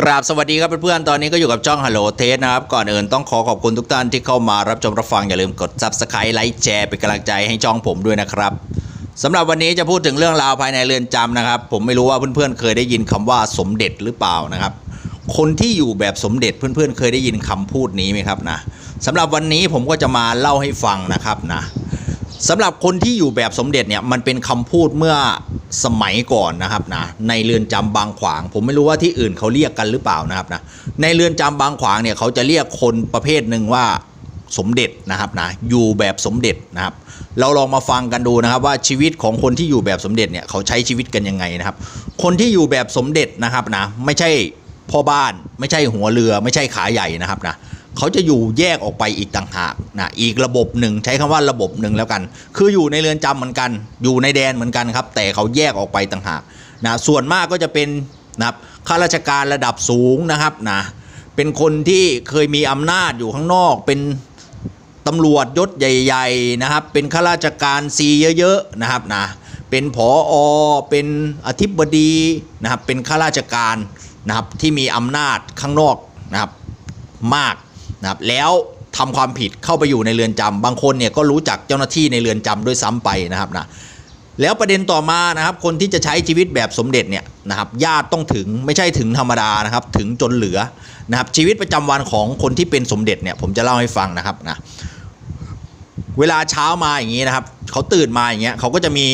กราบสวัสดีครับเพื่อนๆ ตอนนี้ก็อยู่กับช่อง Hello t e s t นะครับ ก่อนอื่นต้องขอขอบคุณทุกท่านที่เข้ามารับชมรับฟัง อย่าลืมกด Subscribe ไลค์แชร์เป็นกำลังใจให้ช่องผมด้วยนะครับสำหรับวันนี้จะพูดถึงเรื่องราวภายในเรือนจำนะครับ ผมไม่รู้ว่าเพื่อนๆ เคยได้ยินคำว่าสมเด็จหรือเปล่านะครับ คนที่อยู่แบบสมเด็จเพื่อนๆ เคยได้ยินคำพูดนี้ไหมครับนะสำหรับวันนี้ผมก็จะมาเล่าให้ฟังนะครับนะสำหรับคนที่อยู่แบบสมเด็จเนี่ยมันเป็นคำพูดเมื่อ สมัยก่อนนะครับนะในเรือนจำบางขวาง ผมไม่รู้ว่าที่อื่นเขาเรียกกันหรือเปล่านะครับนะในเรือนจำบางขวางเนี่ยเขาจะเรียกคนประเภทหนึ่งว่าสมเด็จนะครับนะอยู่แบบสมเด็จนะครับ เราลองมาฟังกันดูนะครับว่าชีวิตของคนที่อยู่แบบสมเด็จเนี่ยเขาใช้ชีวิตกันยังไงนะครับ คนที่อยู่แบบสมเด็จนะครับนะไม่ใช่พ่อบ้านไม่ใช่หัวเรือไม่ใช่ขาใหญ่นะครับนะ เขาจะอยู่แยกออกไปอีกต่างหากนะอีกระบบหนึ่งใช้คำว่าระบบหนึ่งแล้วกัน คืออยู่ในเรือนจำเหมือนกัน อยู่ในแดนเหมือนกันครับ แต่เขาแยกออกไปต่างหากนะส่วนมากก็จะเป็นนะครับข้าราชการระดับสูงนะครับนะเป็นคนที่เคยมีอำนาจอยู่ข้างนอก เป็นตำรวจยศใหญ่ ๆนะครับ เป็นข้าราชการซีเยอะๆนะครับนะเป็นผออเป็นอธิบดีนะครับเป็นข้าราชการนะครับที่มีอำนาจข้างนอกนะครับมาก นะครับแล้วทำความผิดเข้าไปอยู่ในเรือนจำบางคนเนี่ยก็รู้จักเจ้าหน้าที่ในเรือนจำด้วยซ้ำไปนะครับนะแล้วประเด็นต่อมานะครับ คนที่จะใช้ชีวิตแบบสมเด็จเนี่ยนะครับญาติต้องถึงไม่ใช่ถึงธรรมดานะครับ ถึงจนเหลือนะครับชีวิตประจำวันของคนที่เป็นสมเด็จเนี่ยผมจะเล่าให้ฟังนะครับนะเวลาเช้ามาอย่างนี้นะครับเขาตื่นมาอย่างเงี้ยเขาก็จะมี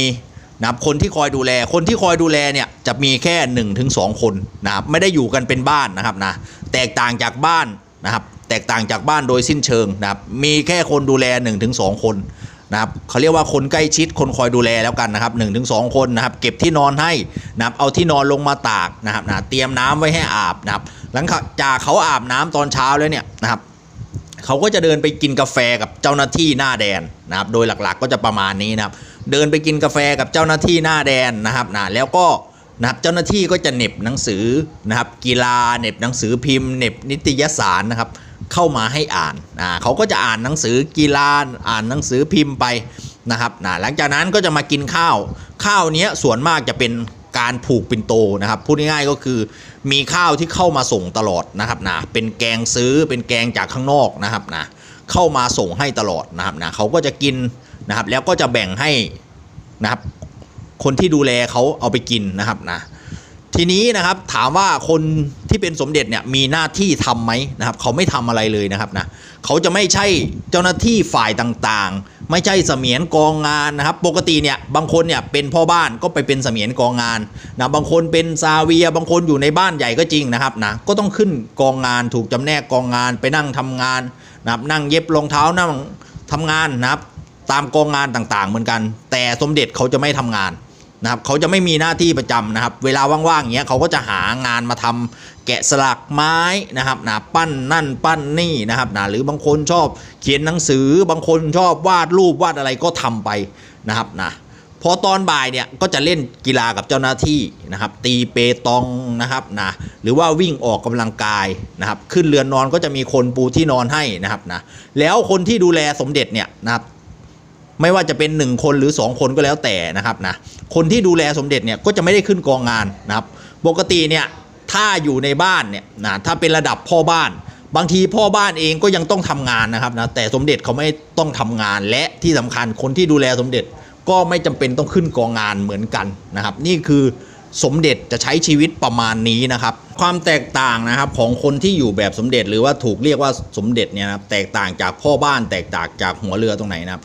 นะครับคนที่คอยดูแล คนที่คอยดูแลเนี่ยจะมีแค่1นถึงสคนนะครับไม่ได้อยู่กันเป็นบ้านนะครับนะแตกต่างจากบ้านนะครับ แตกต่างจากบ้านโดยสิ้นเชิงนะครับมีแค่คนดูแล 1-2 คนนะครับเขาเรียกว่าคนใกล้ชิดคนคอยดูแลแล้วกันนะครับ1-2คนนะครับเก็บที่นอนให้นะครับเอาที่นอนลงมาตากนะครับนะเตรียมน้ำไว้ให้อาบนะครับหลังจากเขาอาบน้ำตอนเช้าแล้วเนี่ยนะครับเขาก็จะเดินไปกินกาแฟกับเจ้าหน้าที่หน้าแดนนะครับโดยหลักๆก็จะประมาณนี้นะครับเดินไปกินกาแฟกับเจ้าหน้าที่หน้าแดนนะครับนะแล้วก็นะครับเจ้าหน้าที่ก็จะเน็บหนังสือนะครับกีฬาเน็บหนังสือพิมพ์เน็บนิตยสารนะครับ เข้ามาให้อ่านนะเขาก็จะอ่านหนังสือกีฬาอ่านหนังสือพิมพ์ไปนะครับนะหลังจากนั้นก็จะมากินข้าว ข้าวเนี้ยส่วนมากจะเป็นการผูกปินโตนะครับพูดง่ายๆก็คือมีข้าวที่เข้ามาส่งตลอดนะครับนะเป็นแกงซื้อเป็นแกงจากข้างนอกนะครับนะเข้ามาส่งให้ตลอดนะครับนะเขาก็จะกินนะครับแล้วก็จะแบ่งให้นะครับคนที่ดูแลเขาเอาไปกินนะครับนะ ทีนี้นะครับถามว่าคนที่เป็นสมเด็จเนี่ยมีหน้าที่ทำไหมนะครับ เขาไม่ทำอะไรเลยนะครับนะเขาจะไม่ใช่เจ้าหน้าที่ฝ่ายต่างๆ ไม่ใช่เสมียนกองงานนะครับ ปกติเนี่ยบางคนเนี่ยเป็นพ่อบ้านก็ไปเป็นเสมียนกองงานนะบางคนเป็นซาเวียบางคนอยู่ในบ้านใหญ่ก็จริงนะครับนะก็ต้องขึ้นกองงานถูกจำแนกกองงานไปนั่งทำงานนะครับนั่งเย็บรองเท้านั่งทำงานนะครับตามกองงานต่างๆ เหมือนกัน แต่สมเด็จเขาจะไม่ทำงาน นะครับเขาจะไม่มีหน้าที่ประจำนะครับ เวลาว่างๆอย่างเงี้ยเขาก็จะหางานมาทำแกะสลักไม้นะครับนะปั้นนั่นปั้นนี่นะครับนะหรือบางคนชอบเขียนหนังสือบางคนชอบวาดรูปวาดอะไรก็ทำไปนะครับนะพอตอนบ่ายเนี่ยก็จะเล่นกีฬากับเจ้าหน้าที่นะครับ ตีเปตองนะครับนะหรือว่าวิ่งออกกำลังกายนะครับ ขึ้นเรือนนอนก็จะมีคนปูที่นอนให้นะครับนะแล้วคนที่ดูแลสมเด็จเนี่ยนะครับ ไม่ว่าจะเป็น 1 คนหรือ 2 คนก็แล้วแต่นะครับนะคนที่ดูแลสมเด็จเนี่ยก็จะไม่ได้ขึ้นกองงานนะครับ ปกติเนี่ยถ้าอยู่ในบ้านเนี่ยนะถ้าเป็นระดับพ่อบ้าน บางทีพ่อบ้านเองก็ยังต้องทำงานนะครับนะแต่สมเด็จเขาไม่ต้องทำงานและที่สำคัญคนที่ดูแลสมเด็จก็ไม่จำเป็นต้องขึ้นกองงานเหมือนกันนะครับ นี่คือสมเด็จจะใช้ชีวิตประมาณนี้นะครับ ความแตกต่างนะครับของคนที่อยู่แบบสมเด็จ หรือว่าถูกเรียกว่าสมเด็จเนี่ยนะครับแตกต่างจากพ่อบ้านแตกต่างจากหัวเรือตรงไหนนะครับ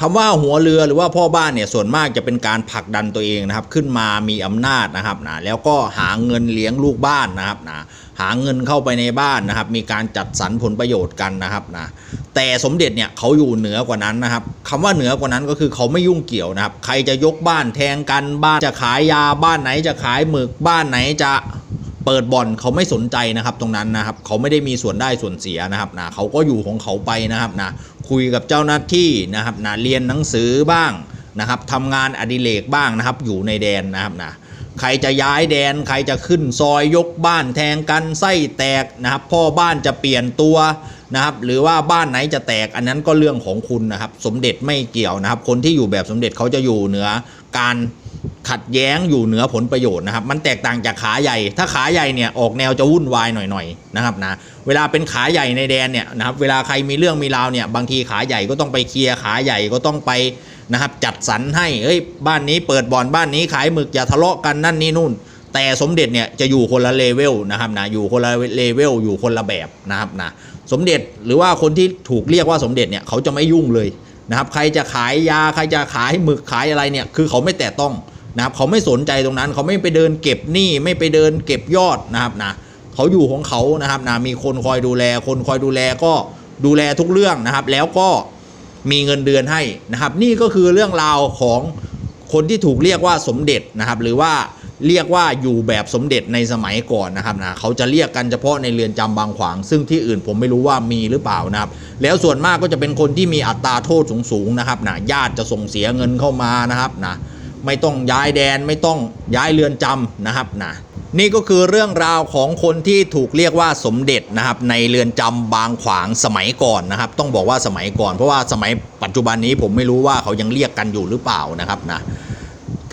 คำว่าหัวเรือหรือว่าพ่อบ้านเนี่ยส่วนมากจะเป็นการผลักดันตัวเองนะครับ ขึ้นมามีอำนาจนะครับนะแล้วก็หาเงินเลี้ยงลูกบ้านนะครับนะหาเงินเข้าไปในบ้านนะครับ มีการจัดสรรผลประโยชน์กันนะครับนะแต่สมเด็จเนี่ยเขาอยู่เหนือกว่านั้นนะครับคำว่าเหนือกว่านั้นก็คือเขาไม่ยุ่งเกี่ยวนะครับ ใครจะยกบ้านแทงกันบ้านจะขายยาบ้านไหนจะขายหมึกบ้านไหนจะ เปิดบ่อนเขาไม่สนใจนะครับตรงนั้นนะครับเขาไม่ได้มีส่วนได้ส่วนเสียนะครับนะเขาก็อยู่ของเขาไปนะครับนะคุยกับเจ้าหน้าที่นะครับนะเรียนหนังสือบ้างนะครับทำงานอดิเรกบ้างนะครับอยู่ในแดนนะครับนะใครจะย้ายแดนใครจะขึ้นซอยยกบ้านแทงกันไส้แตกนะครับพ่อบ้านจะเปลี่ยนตัวนะครับหรือว่าบ้านไหนจะแตกอันนั้นก็เรื่องของคุณนะครับ สมเด็จไม่เกี่ยวนะครับ คนที่อยู่แบบสมเด็จเขาจะอยู่เหนือการ ขัดแย้งอยู่เหนือผลประโยชน์นะครับ มันแตกต่างจากขาใหญ่ ถ้าขาใหญ่เนี่ยออกแนวจะวุ่นวายหน่อยๆนะครับนะเวลาเป็นขาใหญ่ในแดนเนี่ยนะครับเวลาใครมีเรื่องมีราวเนี่ยบางทีขาใหญ่ก็ต้องไปเคลียร์ขาใหญ่ก็ต้องไปนะครับจัดสรรให้เฮ้ยบ้านนี้เปิดบ่อนบ้านนี้ขายหมึกอย่าทะเลาะกันนั่นนี่นู่น แต่สมเด็จเนี่ยจะอยู่คนละเลเวลนะครับนะอยู่คนละเลเวลอยู่คนละแบบนะครับนะสมเด็จหรือว่าคนที่ถูกเรียกว่าสมเด็จเนี่ยเขาจะไม่ยุ่งเลยนะครับใครจะขายยาใครจะขายหมึกขายอะไรเนี่ยคือเขาไม่แตะต้อง นะครับเขาไม่สนใจตรงนั้น เขาไม่ไปเดินเก็บหนี้ไม่ไปเดินเก็บยอดนะครับนะเขาอยู่ของเขานะครับนะมีคนคอยดูแล คนคอยดูแลก็ดูแลทุกเรื่องนะครับ แล้วก็มีเงินเดือนให้นะครับ นี่ก็คือเรื่องราวของคนที่ถูกเรียกว่าสมเด็จนะครับ หรือว่าเรียกว่าอยู่แบบสมเด็จในสมัยก่อนนะครับนะเขาจะเรียกกันเฉพาะในเรือนจำบางขวาง ซึ่งที่อื่นผมไม่รู้ว่ามีหรือเปล่านะครับ แล้วส่วนมากก็จะเป็นคนที่มีอัตราโทษสูงๆนะครับนะญาติจะส่งเสียเงินเข้ามานะครับนะ ไม่ต้องย้ายแดนไม่ต้องย้ายเรือนจำนะครับนะนี่ก็คือเรื่องราวของคนที่ถูกเรียกว่าสมเด็จนะครับในเรือนจำบางขวางสมัยก่อนนะครับ ต้องบอกว่าสมัยก่อน เพราะว่าสมัยปัจจุบันนี้ผมไม่รู้ว่าเขายังเรียกกันอยู่หรือเปล่านะครับนะ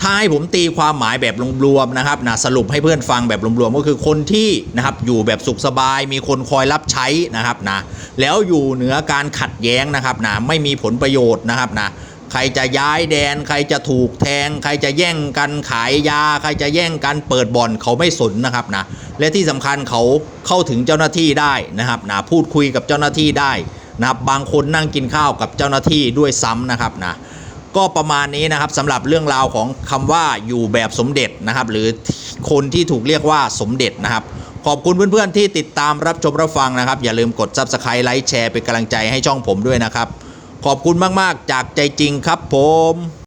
ถ้าให้ผมตีความหมายแบบรวมๆนะครับนะสรุปให้เพื่อนฟังแบบรวมๆก็คือคนที่นะครับอยู่แบบสุขสบาย มีคนคอยรับใช้นะครับนะแล้วอยู่เหนือการขัดแย้งนะครับนะไม่มีผลประโยชน์นะครับนะ ใครจะย้ายแดน ใครจะถูกแทง ใครจะแย่งกันขายยา ใครจะแย่งกันเปิดบ่อนเขาไม่สนนะครับนะและที่สำคัญเขาเข้าถึงเจ้าหน้าที่ได้นะครับนะพูดคุยกับเจ้าหน้าที่ได้นะครับบางคนนั่งกินข้าวกับเจ้าหน้าที่ด้วยซ้ำนะครับนะก็ประมาณนี้นะครับสำหรับเรื่องราวของคำว่าอยู่แบบสมเด็จนะครับ หรือคนที่ถูกเรียกว่าสมเด็จนะครับ ขอบคุณเพื่อนๆที่ติดตามรับชมรับฟังนะครับ อย่าลืมกด Subscribe ไลค์แชร์เป็นกำลังใจให้ช่องผมด้วยนะครับ ขอบคุณมาก ๆ จากใจจริงครับผม